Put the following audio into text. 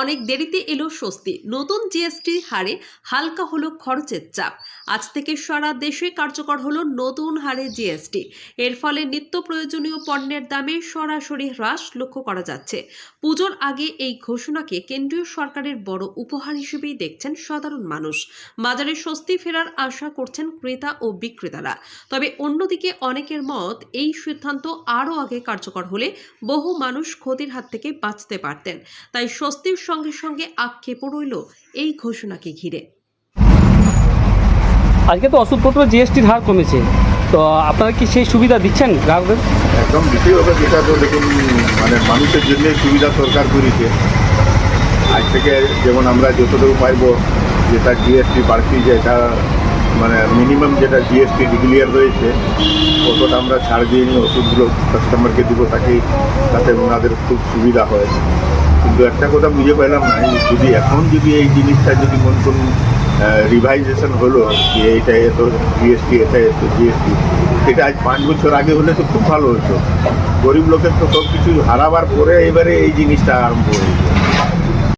অনেক দেরিতে এলো স্বস্তি। নতুন জিএসটি হারে হালকা হলো খরচের চাপ। আজ থেকে সারা দেশে কার্যকর হলো নতুন হারে জিএসটি। এর ফলে নিত্য প্রয়োজনীয় পণ্যের দামে সরাসরি হ্রাস লক্ষ্য করা যাচ্ছে। পুজোর আগে এই ঘোষণাকে কেন্দ্রীয় সরকারের বড় উপহার হিসেবেই দেখছেন সাধারণ মানুষ। বাজারে স্বস্তি ফেরার আশা করছেন ক্রেতা ও বিক্রেতারা। তবে অন্যদিকে অনেকের মত, এই সিদ্ধান্ত আরও আগে কার্যকর হলে বহু মানুষ ক্ষতির হাত থেকে বাঁচতে পারতেন। তাই স্বস্তির সঙ্গে সঙ্গে আক্ষেপও রইল এই ঘোষণাকে ঘিরে। আজকে তো ওষুধপত্র জিএসটির হার কমেছে। তো আপনারা কি সেই সুবিধা দিচ্ছেন গ্রাহকদের? একদম দিতেই হবে যেটা তো দেখুন মানে মানুষের জন্য সুবিধা সরকার করেছে। আজ থেকে যেমন আমরা যতটুকু পাইব যেটা জিএসটি বাড়তি যেটা মানে মিনিমাম যেটা জিএসটি ডিক্লিয়ার রয়েছে কতটা আমরা ছাড় দিয়ে নিয়ে ওষুধগুলো কাস্টমারকে দিব তাকে তাতে ওনাদের খুব সুবিধা হয়। কিন্তু একটা কথা বুঝে পেলাম না যদি এখন যদি এই জিনিসটা যদি মন কোন রিভাইজেশন হলো, যে এটা এত জিএসটি এটা এত জিএসটি এটা আজ পাঁচ বছর আগে হলে তো খুব ভালো হতো। গরিব লোকের তো সব কিছু হারাবার পরে এবারে এই জিনিসটা আরম্ভ হয়েছে